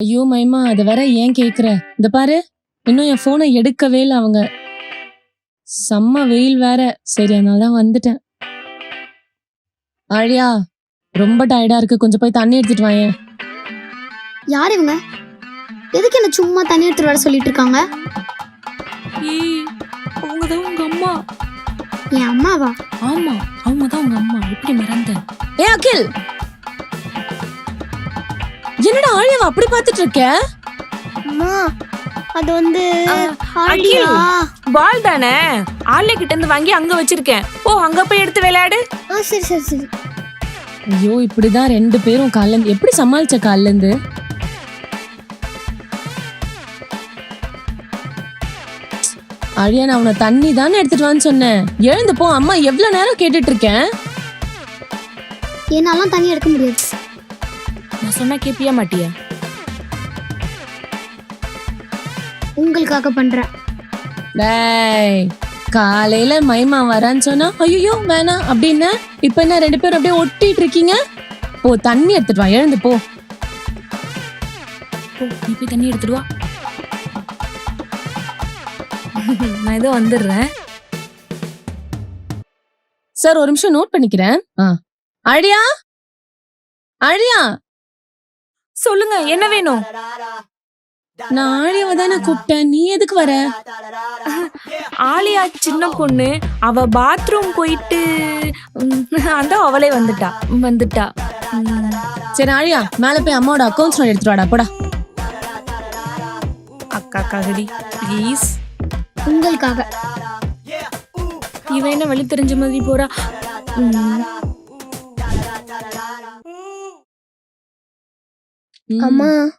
ஐயோ மைமா அது வேற ஏன் கேக்குற? இந்த பாரு இன்னும் என் போனை எடுக்கவே இல்லை அவங்க. செம்ம வெயில் வேற. சரி அதனால தான் வந்துட்டேன். ஆழியா ரொம்ப டயர்டா இருக்கு. கொஞ்சம் போய் தண்ணி எடுத்துட்டு வாயேன். யார் இவங்க? எதுக்கு என்ன சும்மா தண்ணி எடுத்துட்டு வர சொல்லிட்டு இருக்காங்க? ஏய் அவங்க தான் உங்க அம்மா. என் அம்மாவா? ஆமா அவங்க தான் உங்க அம்மா. எப்படி மறந்தேன்? ஏ அகில்! ஆழியாவை அப்படி பார்த்துட்டு இருக்க? அம்மா அது வந்து ஆழியா பால் தானே? ஆளே கிட்ட இருந்து வாங்கி அங்க வச்சிருக்கேன். ஓ அங்க போய் எடுத்து விளையாடு. ஆ சரி சரி சரி. ஐயோ இப்படிதான் ரெண்டு பேரும் காலைல இருந்து எப்படி சமாளிச்ச காலைல இருந்து அழியா நான் உன்னை தண்ணி தானே எடுத்துட்டு வான்னு சொன்னேன். எழுந்து போ அம்மா எவ்வளவு நேரம் கேட்டுட்டு இருக்கேன்? என்னாலாம் தண்ணி எடுக்க முடியாது. நான் சொன்னா கேப்பியா மாட்டியா? உங்களுக்காக பண்றேன். டேய் காலையில மைமா வரான்னு சொன்னா ஐயோ வேணாம் அப்படின்னா. இப்ப என்ன ரெண்டு பேரும் அப்படியே ஒட்டிட்டு இருக்கீங்க? போ தண்ணி எடுத்துட்டு வா எழுந்து போ. நீ போய் தண்ணி எடுத்துட்டு வா. நான் ஏதோ வந்துடுறேன். சார் ஒரு நிமிஷம் நோட் பண்ணிக்கிறேன். ஆ. அழியா? அழியா? சொல்லுங்க என்ன வேணும்? நான் ஆழியாவை தானே கூப்பிட்டேன். நீ எதுக்கு வர? ஆலியா சின்ன பொண்ணு அவ பாத்ரூம் போயிட்டு அதான் அவளே வந்துட்டா வந்துட்டா. சரி ஆழியா மேல போய் அம்மாவோட அக்கௌண்ட்ஸ் எடுத்துட்டு வாடா போடா. அக்கா ககடி ப்ளீஸ் உங்களுக்காக. இவ என்ன வழி தெரிஞ்ச மாதிரி போறா? அம்மா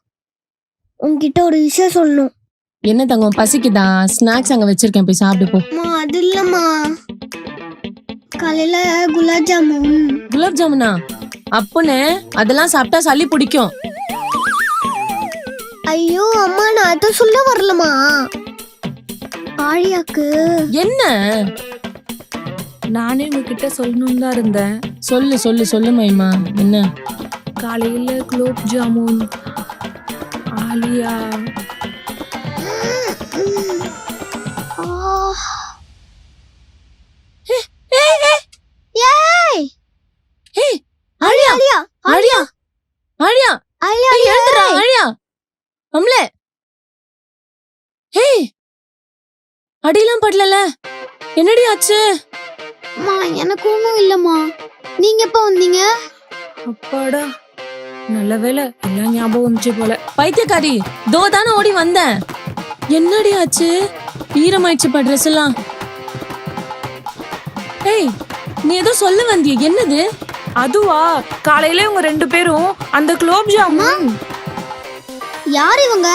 உங்ககிட்ட ஒரு விஷயம் சொல்லணும். என்ன தங்கம்? பசிக்குதா? ஸ்நாக்ஸ் அங்க வச்சிருக்கேன். போய் சாப்பிடு போ. அம்மா அது இல்லம்மா. காலையில குலாப் ஜாமுன். குலாப் ஜாமுனா? அப்புன்னு அதெல்லாம் சாப்பிட்டா சளி பிடிக்கும். ஐயோ அம்மா நான் அதை சொல்ல வரலமா ஆழியாக்கு. என்ன? நானே உங்ககிட்ட சொல்லணும்னு தான் இருந்தேன். சொல்லு சொல்லு சொல்லு மைமா என்ன? காலையில குலோப் ஜாமுன் ஆலியா. அடியெல்லாம் படலல. என்னடி ஆச்சு? அம்மா எனக்கு ஒன்றும் இல்லம்மா. நீங்க எப்போ வந்தீங்க? அப்பாடா. நல்ல வேலை எல்லாம் ஞாபகம் வந்துச்சு போல. பைத்தியக்காரி தோ தானே ஓடி வந்தேன். என்னடி ஆச்சு? ஈரமாயிடுச்சு பா ட்ரெஸ் எல்லாம். ஏய் நீ ஏதோ சொல்ல வந்தியே என்னது? அதுவா? காலையில இவங்க ரெண்டு பேரும் அந்த குலோப் ஜாமுன். யார் இவங்க?